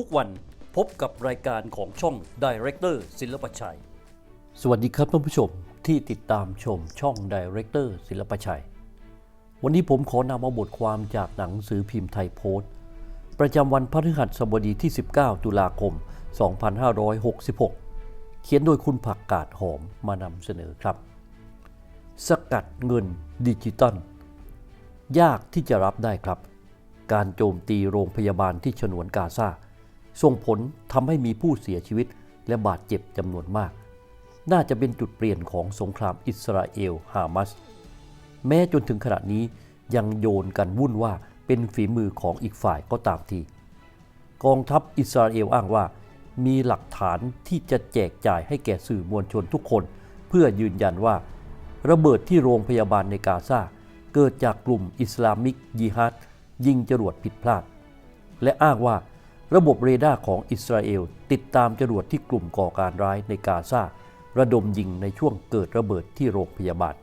ทุกวันพบกับรายการของช่อง Director ศิลปชัย สวัสดีครับท่านผู้ชมที่ติดตามชมช่อง Director ศิลปชัย วันนี้ผมขอนำเอาบทความจากหนังสือพิมพ์ไทยโพสต์ ประจำวันพฤหัสบดีที่ 19 ตุลาคม 2566 เขียนโดยคุณผักกาดหอมมานำเสนอครับ สกัดเงินดิจิตอลยากที่จะรับได้ครับ การโจมตีโรงพยาบาลที่ฉนวนกาซา ส่งผลทำให้มีผู้เสียชีวิตและบาดเจ็บจำนวนมาก น่าจะเป็นจุดเปลี่ยนของสงครามอิสราเอลฮามาสแม้จนถึงขณะนี้ยังโยนกันวุ่นว่าเป็นฝีมือของอีกฝ่ายก็ตามที กองทัพอิสราเอลอ้างว่า มีหลักฐานที่จะแจกจ่ายให้แก่สื่อมวลชนทุกคน เพื่อยืนยันว่า ระเบิดที่โรงพยาบาลในกาซาเกิดจากกลุ่มอิสลามิกยิฮัดยิงจรวดผิดพลาด และอ้างว่า ระบบเรดาร์ของอิสราเอล ติดตามจรวดที่กลุ่มก่อการร้ายในกาซาระดมยิงในช่วงเกิดระเบิดที่โรงพยาบาล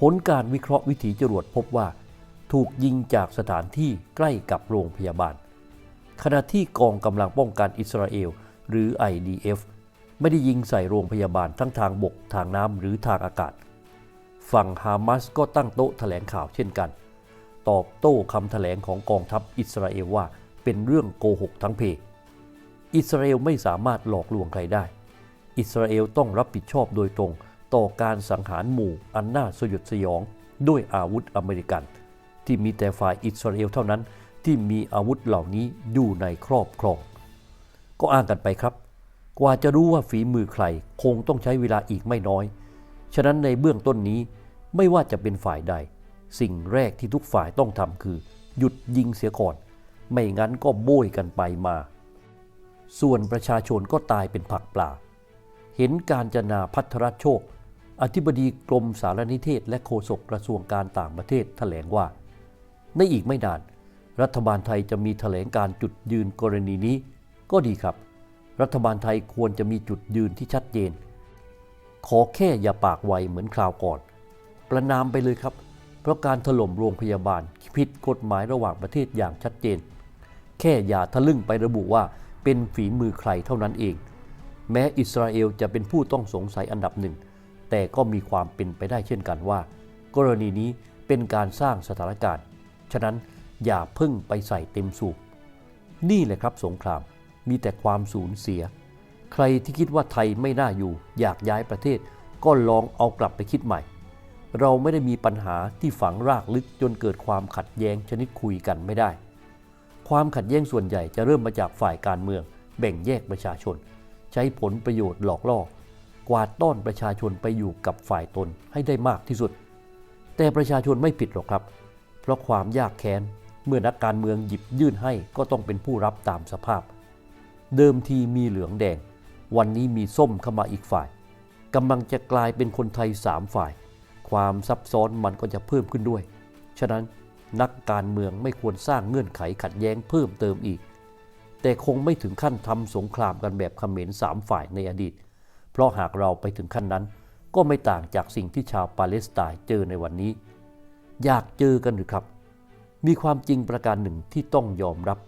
ผลการวิเคราะห์วิถีจรวดพบว่า ถูกยิงจากสถานที่ใกล้กับโรงพยาบาล ขณะที่กองกำลังป้องกันอิสราเอล หรือ IDF ไม่ได้ยิงใส่โรงพยาบาลทั้งทางบกทางน้ำหรือทางอากาศ ฝั่งฮามาสก็ตั้งโต๊ะแถลงข่าวเช่นกัน ตอบโต้คำแถลงของกองทัพอิสราเอลว่า เป็นเรื่องโกหกทั้งเพ อิสราเอลไม่สามารถหลอกลวงใครได้ อิสราเอลต้องรับผิดชอบโดยตรงต่อการสังหารหมู่อันน่าสยดสยอง ด้วยอาวุธอเมริกัน ที่มีแต่ฝ่ายอิสราเอลเท่านั้นที่มีอาวุธเหล่านี้อยู่ในครอบครอง ก็อ้างกันไปครับ กว่าจะรู้ว่าฝีมือใครคงต้องใช้เวลาอีกไม่น้อย ฉะนั้นในเบื้องต้นนี้ไม่ว่าจะเป็นฝ่ายใด สิ่งแรกที่ทุกฝ่ายต้องทำคือ หยุดยิงเสียก่อน ไม่งั้นก็โบยกันไปมา ส่วนประชาชนก็ตายเป็นผักปลาเห็นการจนาพัทรโชค อธิบดีกรมสารนิเทศ และโฆษกกระทรวงการต่างประเทศแถลงว่า ในอีกไม่นาน รัฐบาลไทยจะมีแถลงการจุดยืนกรณีนี้ ก็ดีครับ รัฐบาลไทยควรจะมีจุดยืนที่ชัดเจน ขอแค่อย่าปากไวเหมือนคราวก่อน ประนามไปเลยครับ เพราะการถล่มโรงพยาบาลผิดกฎหมายระหว่างประเทศอย่างชัดเจน แค่อย่าทะลึ่งไประบุว่าเป็นฝีมือใครเท่านั้นเอง แม้อิสราเอลจะเป็นผู้ต้องสงสัยอันดับหนึ่ง แต่ก็มีความเป็นไปได้เช่นกันว่า กรณีนี้เป็นการสร้างสถานการณ์ ฉะนั้นอย่าพิ่งไปใส่เต็มสูบ นี่แหละครับสงครามมีแต่ความสูญเสีย ใครที่คิดว่าไทยไม่น่าอยู่ อยากย้ายประเทศ ก็ลองเอากลับไปคิดใหม่ เราไม่ได้มีปัญหาที่ฝังรากลึกจนเกิดความขัดแย้งชนิดคุยกันไม่ได้ ความขัดแย้งส่วนใหญ่จะเริ่มมาจากฝ่ายการเมือง แบ่งแยกประชาชน ใช้ผลประโยชน์หลอกล่อ กวาดต้อนประชาชนไปอยู่กับฝ่ายตนให้ได้มากที่สุด แต่ประชาชนไม่ผิดหรอกครับ เพราะความยากแค้นเมื่อนักการเมืองหยิบยื่นให้ก็ต้องเป็นผู้รับตามสภาพ เดิมทีมีเหลืองแดง วันนี้มีส้มเข้ามาอีกฝ่ายกำลังจะกลายเป็นคนไทยสามฝ่าย ความซับซ้อนมันก็จะเพิ่มขึ้นด้วย ฉะนั้น นักการเมืองไม่ควรสร้างเงื่อนไขขัดแย้งเพิ่มเติมอีก แต่คงไม่ถึงขั้นทำสงครามกันแบบเขมรสามฝ่ายในอดีต เพราะหากเราไปถึงขั้นนั้น ก็ไม่ต่างจากสิ่งที่ชาวปาเลสไตน์เจอในวันนี้ อยากเจอกันหรือครับ มีความจริงประการหนึ่งที่ต้องยอมรับ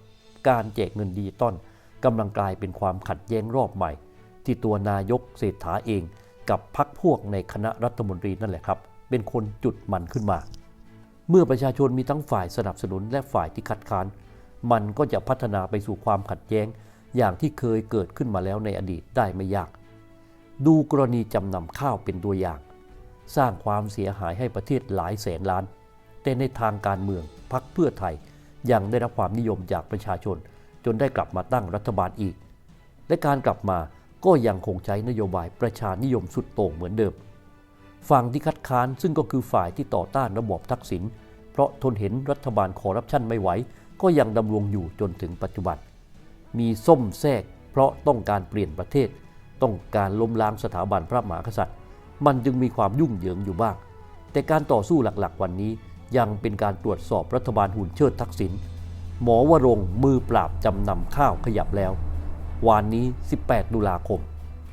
การแจกเงินดิจิตอลกำลังกลายเป็นความขัดแย้งรอบใหม่ ที่ตัวนายกเศรษฐาเองกับพรรคพวกในคณะรัฐมนตรีนั่นแหละครับ เป็นคนจุดมันขึ้นมา เมื่อประชาชนมีทั้งฝ่ายสนับสนุนและฝ่ายที่คัดค้าน มันก็จะพัฒนาไปสู่ความขัดแย้ง อย่างที่เคยเกิดขึ้นมาแล้วในอดีตได้ไม่ยาก ดูกรณีจำนำข้าวเป็นตัวอย่าง สร้างความเสียหายให้ประเทศหลายแสนล้าน แต่ในทางการเมืองพรรคเพื่อไทยยังได้รับความนิยมจากประชาชน จนได้กลับมาตั้งรัฐบาลอีก และการกลับมาก็ยังคงใช้นโยบายประชานิยมสุดโต่งเหมือนเดิม ฝั่งที่คัดค้านซึ่งก็คือฝ่ายที่ต่อต้านระบอบทักษิณเพราะทนเห็นรัฐบาลคอร์รัปชันไม่ไหว ก็ยังดำรงอยู่จนถึงปัจจุบัน มีส้มแทรก เพราะต้องการเปลี่ยนประเทศ ต้องการล้มล้างสถาบันพระมหากษัตริย์ มันจึงมีความยุ่งเหยิงอยู่บ้าง แต่การต่อสู้หลักๆ วันนี้ยังเป็นการตรวจสอบรัฐบาลหุ่นเชิดทักษิณหมอวรงมือปราบจำนำข้าวขยับแล้ว วานนี้ 18 ตุลาคม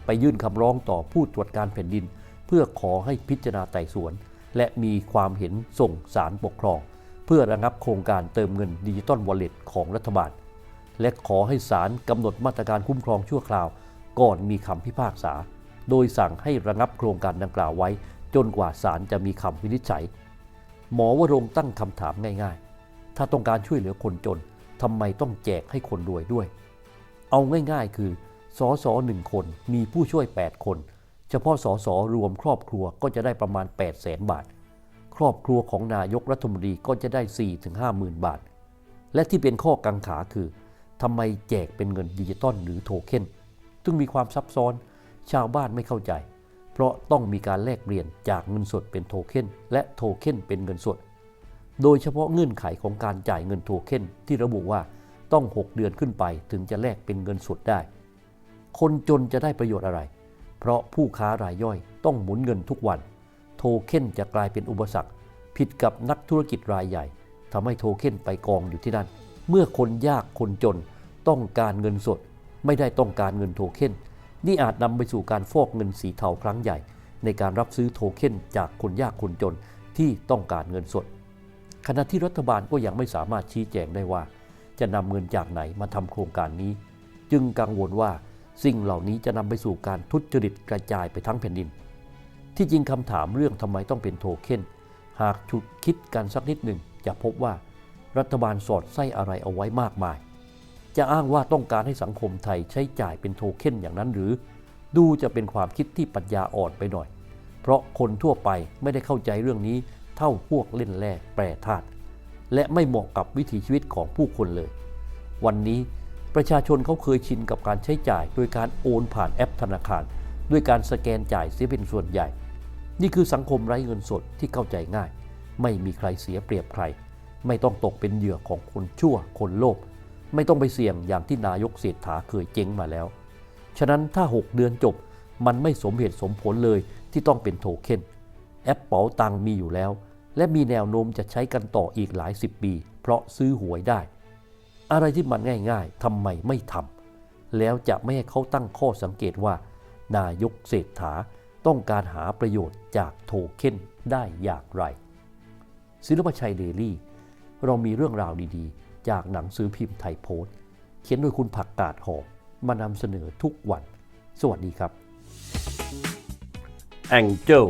ไปยื่นคำร้องต่อผู้ตรวจการแผ่นดิน เพื่อขอให้พิจารณาไต่สวน และมีความเห็นส่งสารปกครอง เพื่อระงับโครงการเติมเงินดิจิตอลวอลเล็ตของรัฐบาล และขอให้ศาลกำหนดมาตรการคุ้มครองชั่วคราว ก่อนมีคำพิพากษา โดยสั่งให้ระงับโครงการดังกล่าวไว้ จนกว่าศาลจะมีคำวินิจฉัย หมอวรงตั้งคำถามง่ายๆ ถ้าต้องการช่วยเหลือคนจนทำไมต้องแจกให้คนรวยด้วย เอาง่ายๆ คือสอสอหนึ่งคนมีผู้ช่วย 8 คน เฉพาะสสรวมครอบครัวก็จะได้ประมาณ 8 0 0แสนบาท ครอบครัวของนายกรัฐมนตรีก็จะได้ 4-5หมื่นบาท และที่เป็นข้อกังขาคือทำไมแจกเป็นเงินดิจิตอลหรือโทเค็นซึ่งมีความซับซ้อนชาวบ้านไม่เข้าใจ เพราะต้องมีการแลกเปลี่ยนจากเงินสดเป็นโทเค็นและโทเค็นเป็นเงินสด โดยเฉพาะเงื่อนไขของการจ่ายเงินโทเค็นที่ระบุว่าต้อง 6 เดือนขึ้นไปถึงจะแลกเป็นเงินสดได้ คนจนจะได้ประโยชน์อะไร เพราะผู้ค้ารายย่อยต้องหมุนเงินทุกวัน โทเค็นจะกลายเป็นอุปสรรค ผิดกับนักธุรกิจรายใหญ่ทำให้โทเค็นไปกองอยู่ที่นั่น เมื่อคนยากคนจนต้องการเงินสด ไม่ได้ต้องการเงินโทเค็นนี่อาจนำไปสู่การฟอกเงินสีเทาครั้งใหญ่ ในการรับซื้อโทเค็นจากคนยากคนจนที่ต้องการเงินสด ขณะที่รัฐบาลก็ยังไม่สามารถชี้แจงได้ว่า จะนำเงินจากไหนมาทำโครงการนี้ จึงกังวลว่า สิ่งเหล่านี้จะนำไปสู่การทุจริตกระจายไปทั้งแผ่นดิน ที่จริงคำถามเรื่องทำไมต้องเป็นโทเค็นหากฉุดคิดกันสักนิดหนึ่งจะพบว่ารัฐบาลสอดไส้อะไรเอาไว้มากมาย จะอ้างว่าต้องการให้สังคมไทยใช้จ่ายเป็นโทเค็นอย่างนั้นหรือ ดูจะเป็นความคิดที่ปัญญาอ่อนไปหน่อย เพราะคนทั่วไปไม่ได้เข้าใจเรื่องนี้เท่าพวกเล่นแร่แปรธาตุและไม่เหมาะกับวิถีชีวิตของผู้คนเลย วันนี้ ประชาชนเขาเคยชินกับการใช้จ่าย โดยการโอนผ่านแอปธนาคาร ด้วยการสแกนจ่ายเสียเป็นส่วนใหญ่ นี่คือสังคมไร้เงินสดที่เข้าใจง่าย ไม่มีใครเสียเปรียบใคร ไม่ต้องตกเป็นเหยื่อของคนชั่ว คนโลภไม่ต้องไปเสี่ยงอย่างที่นายกเศรษฐาเคยเจ๊งมาแล้ว ฉะนั้นถ้า 6 เดือนจบ มันไม่สมเหตุสมผลเลยที่ต้องเป็นโทเค็นแอปเป๋าตังมีอยู่แล้ว และมีแนวโน้มจะใช้กันต่ออีกหลายสิบปี เพราะซื้อหวยได้ อะไรที่มันง่ายๆทำไมไม่ทำแล้วจะไม่ให้เขาตั้งข้อสังเกตว่า นายกเศรษฐาต้องการหาประโยชน์จากโทเค็นได้อย่างไร ศิลปชัยเดลี่ เรามีเรื่องราวดีๆ จากหนังสือพิมพ์ไทยโพสต์ เขียนโดยคุณผักกาดหอมมานำเสนอทุกวัน สวัสดีครับ Angel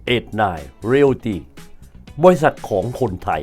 789 Realty บริษัทของคนไทย